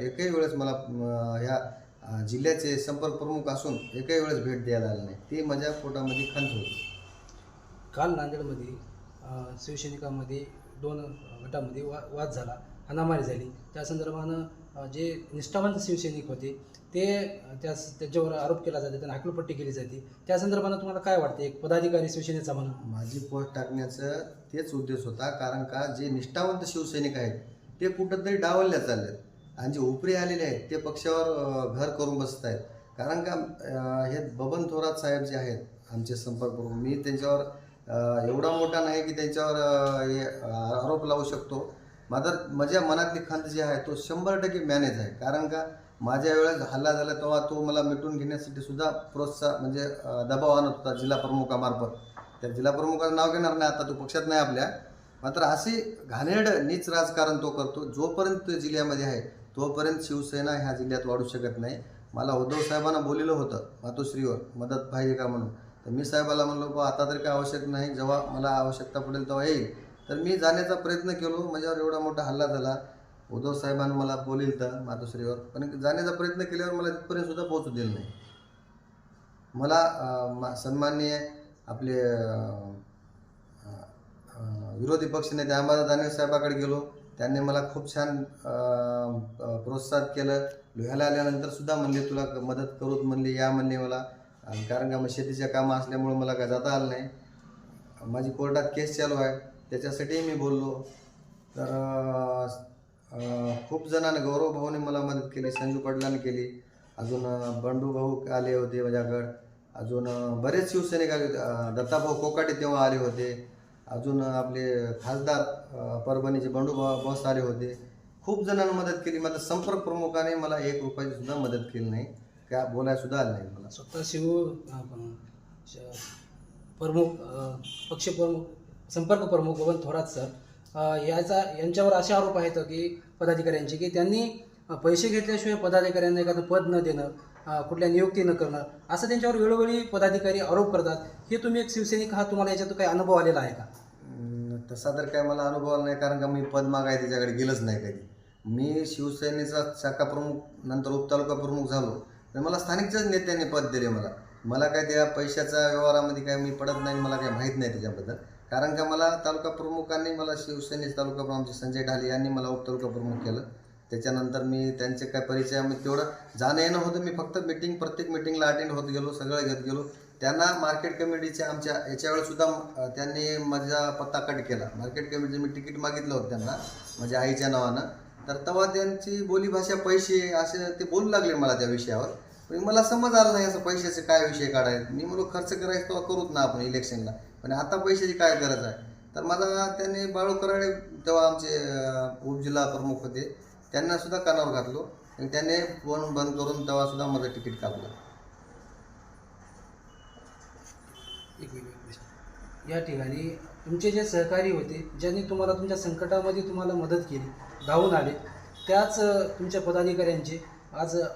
एकही वेळेस मला अ, जिल्ह्याचे संपर्क प्रमुख असून एकही वेळेस भेट द्यायला आले नाही. ती माझ्या पोटामध्ये खंत होती. काल नांदेडमध्ये अ, शिवसैनिकांमध्ये दोन गटामध्ये वा वाद झाला हाणामारी झाली. त्या संदर्भानं अ, जे निष्ठावंत शिवसैनिक होते ते अ, त्या त्याच्यावर आरोप केला जाते त्यांना हाकलपट्टी केली जाते. त्या संदर्भानं तुम्हाला काय वाटते? एक पदाधिकारी शिवसेनेचा म्हणून. माझी पोस्ट टाकण्याचं तेच उद्देश होता कारण का जे निष्ठावंत शिवसैनिक आहेत ते कुठंतरी डावलल्या चाललेत आणि जे उपरी आलेले आहेत ते पक्षावर घर करून बसत आहेत कारण का हे बबन थोरात साहेब जे आहेत आमचे संपर्क प्रमुख मी त्यांच्यावर एवढा मोठा नाही की त्यांच्यावर हे, आरोप लावू शकतो. मात्र माझ्या मनातली खंत जी आहे तो शंभर टक्के मॅनेज आहे. कारण का माझ्या वेळेस हल्ला झाला तेव्हा तो मला मिटून घेण्यासाठी सुद्धा प्रोत्साह म्हणजे दबाव आणत होता जिल्हा प्रमुखामार्फत. त्या जिल्हा प्रमुखाचं नाव घेणार नाही आता तो पक्षात नाही आपल्या. मात्र असे घाणेरड नीच राजकारण तो करतो. जोपर्यंत जिल्ह्यामध्ये आहे तोपर्यंत शिवसेना ह्या जिल्ह्यात वाढू शकत नाही. मला उद्धव साहेबांना बोललेलं होतं मातोश्रीवर मदत पाहिजे का म्हणून. तर मी साहेबाला म्हणलो बा आता तरी काय आवश्यक नाही जेव्हा मला आवश्यकता पडेल तेव्हा येईल. तर मी जाण्याचा प्रयत्न केलो माझ्यावर एवढा मोठा हल्ला झाला. उद्धव साहेबांना मला बोलील तर मातोश्रीवर. पण जाण्याचा प्रयत्न केल्यावर मला तिथपर्यंत सुद्धा पोहोचू दिलं नाही. मला मा- सन्माननीय आपले विरोधी पक्षनेते अंबादास दानवे साहेबाकडे गेलो. त्यांनी मला खूप छान प्रोत्साहित केलं. लोह्याला आल्यानंतर सुद्धा म्हणले तुला मदत करूत म्हणले या म्हणले मला. आणि कारण का मग शेतीच्या कामं असल्यामुळं मला काय जाता आलं नाही. माझी कोर्टात केस चालू आहे. त्याच्यासाठीही मी बोललो. तर खूप जणांनी गौरव भाऊने मला मदत केली संजू पडलाने केली. अजून बंडू भाऊ आले होते माझ्याकडं. अजून बरेच शिवसैनिक आले होते. दत्ताभाऊ कोकाटे तेव्हा आले होते. अजून आपले खासदार परभणीचे बंडू बॉस आले होते. खूप जणांनी मदत केली. मात्र संपर्क प्रमुखाने मला एक रुपयाची सुद्धा मदत केली नाही. त्या बोलायला सुद्धा आलं नाही मला. स्वतः शिव श- प्रमुख पक्षप्रमुख पक्ष प्रमुख संपर्क प्रमुख बबन थोरात सर. याचा यांच्यावर असे आरोप आहेत की पदाधिकाऱ्यांचे की त्यांनी पैसे घेतल्याशिवाय पदाधिकाऱ्यांना एखादं पद न देणं कुठल्या नियुक्ती न करणं असं त्यांच्यावर वेळोवेळी पदाधिकारी आरोप करतात. हे तुम्ही एक शिवसैनिक हा तुम्हाला याच्यातून काही अनुभव आलेला आहे का? तसा तर काय मला अनुभव आला नाही कारण का मी पद मागाय त्याच्याकडे गेलंच नाही कधी. मी शिवसेनेचा शाखा प्रमुख नंतर उपतालुका प्रमुख झालो. तर मला स्थानिकच्याच नेत्यांनी पद दिले मला. मला काय त्या पैशाच्या व्यवहारामध्ये काय मी पडत नाही मला काही माहीत नाही त्याच्याबद्दल. कारण का मला तालुका प्रमुखांनी मला शिवसेनेचे तालुका प्रमुख आमचे संजय ढाले यांनी मला उपतालुका प्रमुख केलं. त्याच्यानंतर मी त्यांचे काय परिचय मी तेवढं जाणं येणं होतं. मी फक्त मिटिंग प्रत्येक मिटिंगला अटेंड होत गेलो सगळं घेत गेलो. त्यांना मार्केट कमिटीच्या आमच्या याच्या त्यांनी माझा पत्ता कट केला. मार्केट कमिटीचं मी तिकीट मागितलं होतं त्यांना माझ्या आईच्या नावानं. तर तेव्हा त्यांची बोलीभाषा पैसे असे ते बोलू लागले मला त्या विषयावर. पण मला समज आलं नाही असं पैशाचे काय विषय काढायचे. मी म्हणलो खर्च करायचं तेव्हा करूच ना आपण इलेक्शनला पण आता पैशाची काय गरज आहे? तर मला त्यांनी बाळू कराडे तेव्हा आमचे उपजिल्हा प्रमुख होते. त्यांना सुद्धा कानावर घातलो आणि त्याने फोन बंद करून तेव्हा सुद्धा माझं तिकीट कापलं. एक मिनिट, या ठिकाणी तुमचे जे सहकारी होते ज्यांनी तुम्हाला तुमच्या संकटामध्ये तुम्हाला मदत केली धावून आले त्याच तुमच्या पदाधिकाऱ्यांचे आज अ,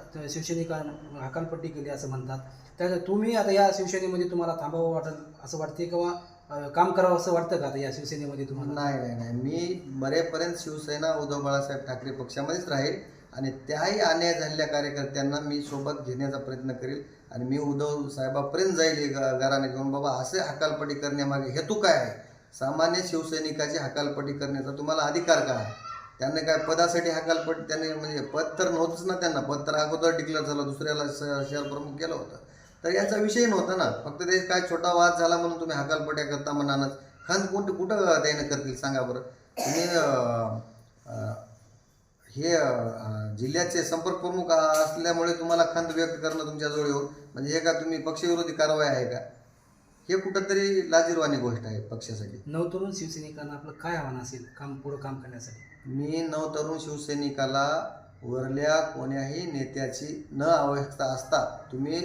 हकालपट्टी केली असं म्हणतात. त्या तुम्ही आता या शिवसेनेमध्ये तुम्हाला थांबावं वाटत असं वाटते किंवा काम करावं असं वाटतं का आता या शिवसेनेमध्ये तुम्हाला? नाही नाही नाही. मी बरेपर्यंत शिवसेना उद्धव बाळासाहेब ठाकरे पक्षामध्येच राहील आणि त्याही अन्याय झालेल्या कार्यकर्त्यांना मी सोबत घेण्याचा प्रयत्न करेल आणि मी उद्धव साहेबापर्यंत जाईल हे ग- घराने घेऊन. बाबा असे हकालपट्टी करण्यामागे हेतू काय आहे? सामान्य शिवसैनिकाची हकालपट्टी करण्याचा तुम्हाला अधिकार काय आहे? त्यांनी काय पदासाठी हकालपट त्यांनी म्हणजे पद तर नव्हतंच ना त्यांना. पद तर अगोदर डिक्लेअर झालं दुसऱ्याला श- शहर प्रमुख केलं होतं. तर याचा विषय नव्हता ना. फक्त ते काय छोटा वाद झाला म्हणून तुम्ही हकालपट्या करता म्हणानच. खंत कोणते कुठं त्याने करतील सांगा बरं. तुम्ही हे जिल्ह्याचे संपर्क प्रमुख असल्यामुळे तुम्हाला खंत व्यक्त करणं तुमच्याजवळ येऊन म्हणजे हे का तुम्ही पक्षविरोधी कारवाई आहे का? हे कुठंतरी लाजीरवाणी गोष्ट आहे पक्षासाठी. नवतरुण शिवसैनिकांना आपलं काय आव्हान असेल काम पुढं काम करण्यासाठी? मी नवतरुण शिवसैनिकाला वरल्या कोण्याही नेत्याची न आवश्यकता असता तुम्ही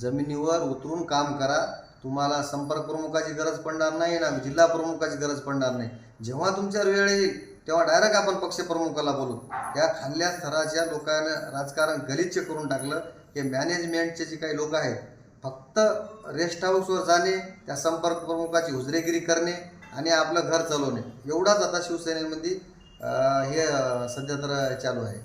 जमिनीवर उतरून काम करा. तुम्हाला संपर्क प्रमुखाची गरज पडणार नाही ना जिल्हा प्रमुखाची गरज पडणार नाही. जेव्हा तुमच्यावर वेळ येईल तेव्हा डायरेक्ट आपण पक्षप्रमुखाला बोलू. या खाल्ल्या स्तराच्या लोकांना राजकारण गलिच्छ करून टाकलं. हे मॅनेजमेंटचे जे काही लोक आहेत फक्त रेस्ट हाऊसवर जाणे त्या संपर्क प्रमुखाची हुजरेगिरी करणे आणि आपलं घर चालवणे. एवढाच आता शिवसेनेमध्ये हे सध्या तर चालू आहे.